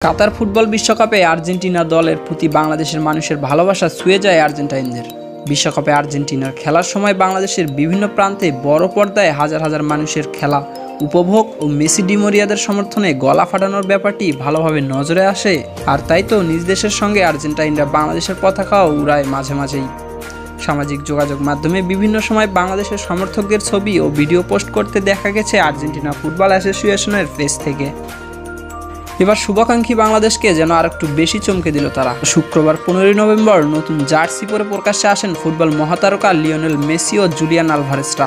Qatar football বিশ্বকাপে Argentina দলের প্রতি বাংলাদেশের মানুষের ভালোবাসা ছুঁয়ে যায় আর্জেন্টাইনদের। বিশ্বকাপে আর্জেন্টিনার খেলার সময় বাংলাদেশের বিভিন্ন প্রান্তে বড় পর্দায় হাজার হাজার মানুষের খেলা, উপভোগ ও মেসি ডিমোরিয়াদের সমর্থনে গলা ফাটানোর ব্যাপারটি ভালোভাবে নজরে আসে। আর তাই তো নিজ দেশের সঙ্গে আর্জেন্টাইনরা বাংলাদেশের পতাকাও উড়ায় মাঝে মাঝেই। সামাজিক যোগাযোগ মাধ্যমে বিভিন্ন সময় বাংলাদেশের সমর্থকদের ছবি ও ভিডিও পোস্ট করতে দেখা গেছে আর্জেন্টিনা ফুটবল অ্যাসোসিয়েশনের পেজ থেকে। এবার শুভাকাঙ্ক্ষী বাংলাদেশকে যেন আর একটু বেশি চমকে দিল তারা। শুক্রবার পনেরোই নভেম্বর নতুন জার্সি পরে প্রকাশ্যে আসেন ফুটবল মহাতারকা লিওনেল মেসি ও জুলিয়ান আলভারেস্টা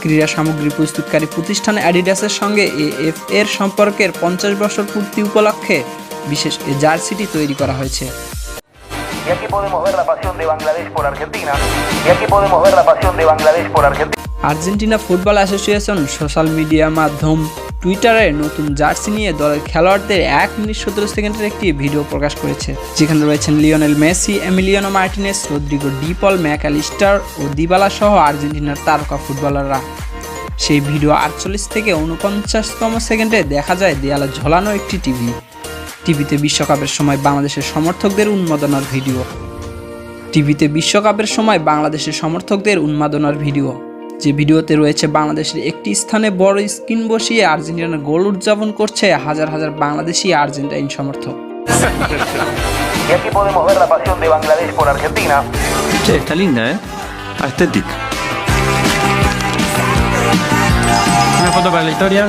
ক্রীড়া সামগ্রী প্রস্তুতকারী প্রতিষ্ঠান অ্যাডিডাসের সঙ্গে এএফ এর সম্পর্কের পঞ্চাশ বছর পূর্তি উপলক্ষে বিশেষ এ জার্সিটি তৈরি করা হয়েছে. Argentina football association social media মাধ্যম টুইটারে নতুন জার্সি নিয়ে দলের খেলোয়াড়দের এক মিনিট সতেরো সেকেন্ডের একটি ভিডিও প্রকাশ করেছে। যেখানে রয়েছেন Lionel Messi, Emiliano Martinez, Rodrigo De Paul, Mac Allister ও দিবালা সহ আর্জেন্টিনার তারকা ফুটবলাররা। সেই ভিডিও আটচল্লিশ থেকে উনপঞ্চাশতম সেকেন্ডে দেখা যায় দেয়ালে ঝোলানো একটি টিভি। টিভিতে বিশ্বকাপের সময় বাংলাদেশের সমর্থকদের উন্মাদনার ভিডিও। টিভিতে বিশ্বকাপের সময় বাংলাদেশের সমর্থকদের উন্মাদনার ভিডিও। যে ভিডিওতে রয়েছে বাংলাদেশের একটি স্থানে বড় স্ক্রিন বসিয়ে আর্জেন্টিনার গোল উদযাপন করছে হাজার হাজার বাংলাদেশি আর্জেন্টাইন সমর্থক está linda, ¿eh? Una foto para la historia.